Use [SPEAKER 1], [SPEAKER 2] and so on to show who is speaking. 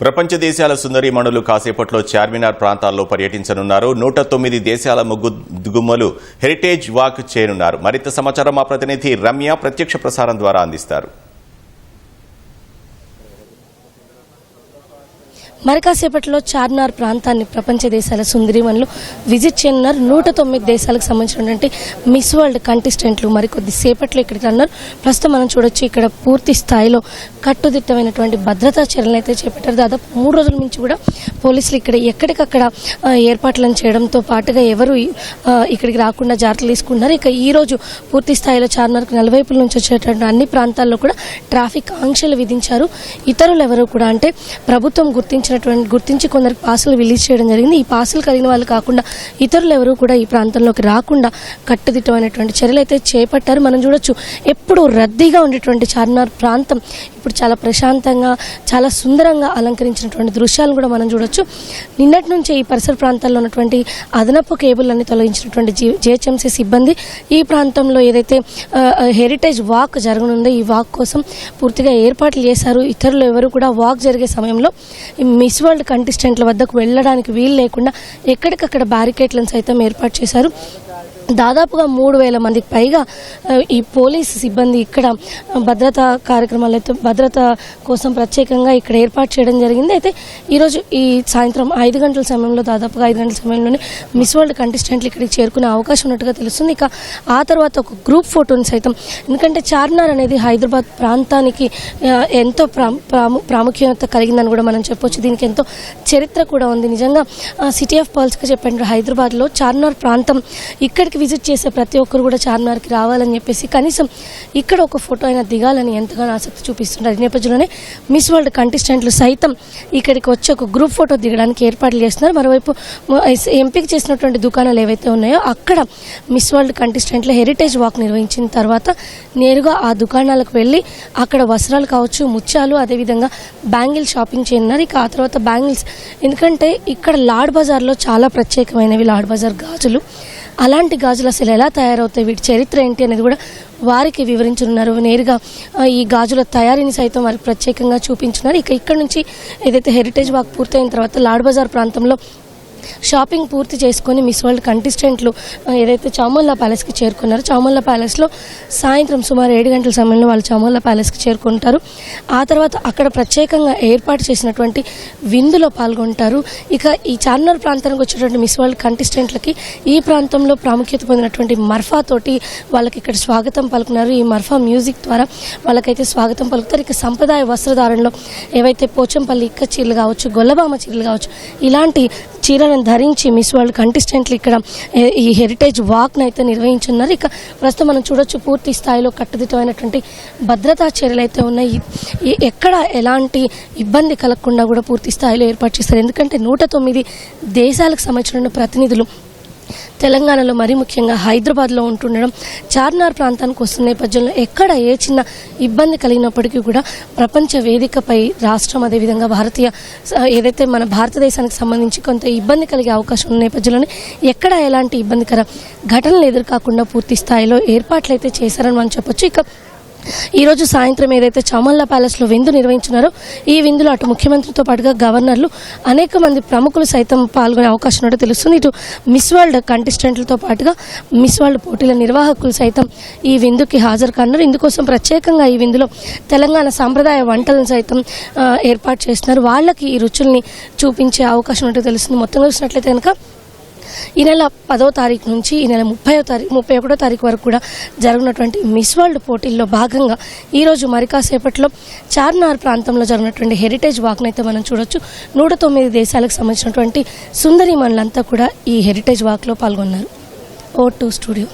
[SPEAKER 1] ప్రపంచ దేశాల సుందరీమణులు కాసేపట్లో చార్మినార్ ప్రాంతాల్లో పర్యటించనున్నారు. నూట తొమ్మిది దేశాల ముగ్గు దిగుమ్మలు హెరిటేజ్ వాక్ చేయనున్నారు. మరింత సమాచారం మా ప్రతినిధి రమ్య ప్రత్యక్ష ప్రసారం ద్వారా అందిస్తారు.
[SPEAKER 2] మరి కాసేపట్లో చార్మినార్ ప్రాంతాన్ని ప్రపంచ దేశాల సుందరిమన్లు విజిట్ చేయనున్నారు. నూట తొమ్మిది దేశాలకు సంబంధించినటువంటి మిస్ వరల్డ్ కంటెస్టెంట్లు మరికొద్ది సేపట్లో ఇక్కడికి అన్నారు ప్రస్తుతం మనం చూడొచ్చు ఇక్కడ పూర్తి స్థాయిలో కట్టుదిట్టమైనటువంటి భద్రతా చర్యలను అయితే చేపట్టారు. దాదాపు మూడు రోజుల నుంచి కూడా పోలీసులు ఇక్కడ ఎక్కడికక్కడ ఏర్పాట్లను చేయడంతో పాటుగా ఎవరు ఇక్కడికి రాకుండా జాగ్రత్తలు తీసుకున్నారు ఇక ఈ రోజు పూర్తి స్థాయిలో చార్మినార్కు నలువైపుల నుంచి వచ్చేటువంటి అన్ని ప్రాంతాల్లో కూడా ట్రాఫిక్ ఆంక్షలు విధించారు. ఇతరులు ఎవరు కూడా అంటే ప్రభుత్వం గుర్తించినటువంటి గుర్తించి కొందరికి పాసులు రిలీజ్ చేయడం జరిగింది. ఈ పాసులు కలిగిన వాళ్ళు కాకుండా ఇతరులు ఎవరు కూడా ఈ ప్రాంతంలోకి రాకుండా కట్టుదిట్టమైనటువంటి చర్యలు అయితే చేపట్టారు. మనం చూడొచ్చు ఎప్పుడు రద్దీగా ఉండేటువంటి చార్మినార్ ప్రాంతం ఇప్పుడు చాలా ప్రశాంతంగా చాలా సుందరంగా అలంకరించినటువంటి దృశ్యాలను కూడా మనం చూడొచ్చు. నిన్నటి నుంచే ఈ పరిసర ప్రాంతాల్లో ఉన్నటువంటి అదనపు కేబుల్ తొలగించినటువంటి జీ జిహెచ్ఎంసీ సిబ్బంది ఈ ప్రాంతంలో ఏదైతే హెరిటేజ్ వాక్ జరగనుందో ఈ వాక్ కోసం పూర్తిగా ఏర్పాట్లు చేశారు. ఇతరులు ఎవరు కూడా వాక్ జరిగే సమయంలో మిస్ వరల్డ్ కంటెస్టెంట్ల వద్దకు వెళ్ళడానికి వీలు లేకుండా ఎక్కడికక్కడ బ్యారికేడ్లను సైతం ఏర్పాటు చేశారు. దాదాపుగా మూడు వేల మందికి పైగా ఈ పోలీసు సిబ్బంది ఇక్కడ భద్రతా కార్యక్రమాలు అయితే భద్రత కోసం ప్రత్యేకంగా ఇక్కడ ఏర్పాటు చేయడం జరిగింది. అయితే ఈరోజు ఈ సాయంత్రం ఐదు గంటల సమయంలో దాదాపుగా ఐదు గంటల సమయంలోనే మిస్ వరల్డ్ కంటెస్టెంట్లు ఇక్కడికి చేరుకునే అవకాశం ఉన్నట్టుగా తెలుస్తుంది. ఇక ఆ తర్వాత ఒక గ్రూప్ ఫోటోని సైతం ఎందుకంటే చార్మినార్ అనేది హైదరాబాద్ ప్రాంతానికి ఎంతో ప్రాము- ప్రాముఖ్యత కలిగిందని కూడా మనం చెప్పొచ్చు. దీనికి ఎంతో చరిత్ర కూడా ఉంది. నిజంగా సిటీ ఆఫ్ పర్ల్స్గా చెప్పండి హైదరాబాద్లో చార్మినార్ ప్రాంతం ఇక్కడికి విజిట్ చేసే ప్రతి ఒక్కరు కూడా చార్మినార్కి రావాలని చెప్పేసి కనీసం ఇక్కడ ఒక ఫోటో అయినా దిగాలని ఎంతగానో ఆసక్తి చూపిస్తుంటారు. ఈ నేపథ్యంలోనే మిస్ వరల్డ్ కంటెస్టెంట్లు సైతం ఇక్కడికి వచ్చి ఒక గ్రూప్ ఫోటో దిగడానికి ఏర్పాట్లు చేస్తున్నారు. మరోవైపు ఎంపిక చేసినటువంటి దుకాణాలు ఏవైతే ఉన్నాయో అక్కడ మిస్ వరల్డ్ కంటెస్టెంట్లు హెరిటేజ్ వాక్ నిర్వహించిన తర్వాత నేరుగా ఆ దుకాణాలకు వెళ్ళి అక్కడ వస్త్రాలు కావచ్చు ముత్యాలు అదేవిధంగా బ్యాంగిల్ షాపింగ్ చేయనున్నారు. ఇక ఆ తర్వాత బ్యాంగిల్స్ ఎందుకంటే ఇక్కడ లాడ్ బజార్లో చాలా ప్రత్యేకమైనవి లాడ్ బజార్ గాజులు. అలాంటి గాజులు అసలు ఎలా తయారవుతాయి? వీటి చరిత్ర ఏంటి అనేది కూడా వారికి వివరించనున్నారు. నేరుగా ఈ గాజుల తయారీని సైతం వారికి ప్రత్యేకంగా చూపించున్నారు. ఇక ఇక్కడ నుంచి ఏదైతే హెరిటేజ్ వాక్ పూర్తయిన తర్వాత లాడ్ బజార్ ప్రాంతంలో షాపింగ్ పూర్తి చేసుకొని మిస్ వరల్డ్ కంటెస్టెంట్లు ఏదైతే చామోల్లా ప్యాలెస్కి చేరుకున్నారో చామోల్లా ప్యాలెస్లో సాయంత్రం సుమారు ఏడు గంటల సమయంలో వాళ్ళు చామోల్లా ప్యాలెస్కి చేరుకుంటారు. ఆ తర్వాత అక్కడ ప్రత్యేకంగా ఏర్పాటు చేసినటువంటి విందులో పాల్గొంటారు. ఇక ఈ చార్మినార్ ప్రాంతానికి వచ్చేటువంటి మిస్ వరల్డ్ కంటెస్టెంట్లకి ఈ ప్రాంతంలో ప్రాముఖ్యత పొందినటువంటి మర్ఫా తోటి వాళ్ళకి ఇక్కడ స్వాగతం పలుకున్నారు. ఈ మర్ఫా మ్యూజిక్ ద్వారా వాళ్ళకైతే స్వాగతం పలుకుతారు. ఇక సంప్రదాయ వస్త్రధారణలో ఏవైతే పోచంపల్లి ఇక్క చీరలు కావచ్చు గొల్లబామ చీరలు కావచ్చు ఇలాంటి చీరలను ధరించి మిస్ వరల్డ్ కంటెస్టెంట్లు ఇక్కడ ఈ హెరిటేజ్ వాక్ను అయితే నిర్వహించున్నారు. ఇక ప్రస్తుతం మనం చూడొచ్చు పూర్తి స్థాయిలో కట్టుదిట్టమైనటువంటి భద్రతా చర్యలు అయితే ఉన్నాయి. ఎక్కడ ఎలాంటి ఇబ్బంది కలగకుండా కూడా పూర్తి స్థాయిలో ఏర్పాటు చేస్తారు ఎందుకంటే నూట తొమ్మిది దేశాలకు సంబంధించిన ప్రతినిధులు తెలంగాణలో మరీ ముఖ్యంగా హైదరాబాద్లో ఉంటుండడం చార్మినార్ ప్రాంతానికి వస్తున్న నేపథ్యంలో ఎక్కడ ఏ చిన్న ఇబ్బంది కలిగినప్పటికీ కూడా ప్రపంచ వేదికపై రాష్ట్రం అదేవిధంగా భారతీయ ఏదైతే మన భారతదేశానికి సంబంధించి కొంత ఇబ్బంది కలిగే అవకాశం ఉన్న నేపథ్యంలోనే ఎక్కడ ఎలాంటి ఇబ్బందికర ఘటనలు ఎదురుకాకుండా పూర్తి స్థాయిలో ఏర్పాట్లు అయితే చేశారని మనం చెప్పొచ్చు. ఇక ఈరోజు సాయంత్రం ఏదైతే చామల్లా ప్యాలెస్లో విందు నిర్వహించినారో ఈ విందులో అటు ముఖ్యమంత్రితో పాటుగా గవర్నర్లు అనేక మంది ప్రముఖులు సైతం పాల్గొనే అవకాశం ఉన్నట్టు తెలుస్తుంది. ఇటు మిస్ వరల్డ్ కంటెస్టెంట్లతో పాటుగా మిస్ వరల్డ్ పోటీల నిర్వాహకులు సైతం ఈ విందుకి హాజరు కానున్నారు ఇందుకోసం ప్రత్యేకంగా ఈ విందులో తెలంగాణ సాంప్రదాయ వంటలను సైతం ఏర్పాటు చేస్తున్నారు. వాళ్ళకి ఈ రుచుల్ని చూపించే అవకాశం ఉన్నట్టు తెలుస్తుంది. మొత్తం చూసినట్లయితే కనుక ఈ నెల పదో తారీఖు నుంచి ఈ నెల ముప్పై తారీఖు ముప్పై ఒకటో తారీఖు వరకు కూడా జరిగినటువంటి మిస్ వరల్డ్ పోటీల్లో భాగంగా ఈరోజు రోజు మరి కాసేపట్లో చార్మినార్ ప్రాంతంలో జరిగినటువంటి హెరిటేజ్ వాక్ను అయితే మనం చూడొచ్చు. నూట తొమ్మిది దేశాలకు సంబంధించినటువంటి సుందరి కూడా ఈ హెరిటేజ్ వాక్లో పాల్గొన్నారు. ఓ టూ స్టూడియో.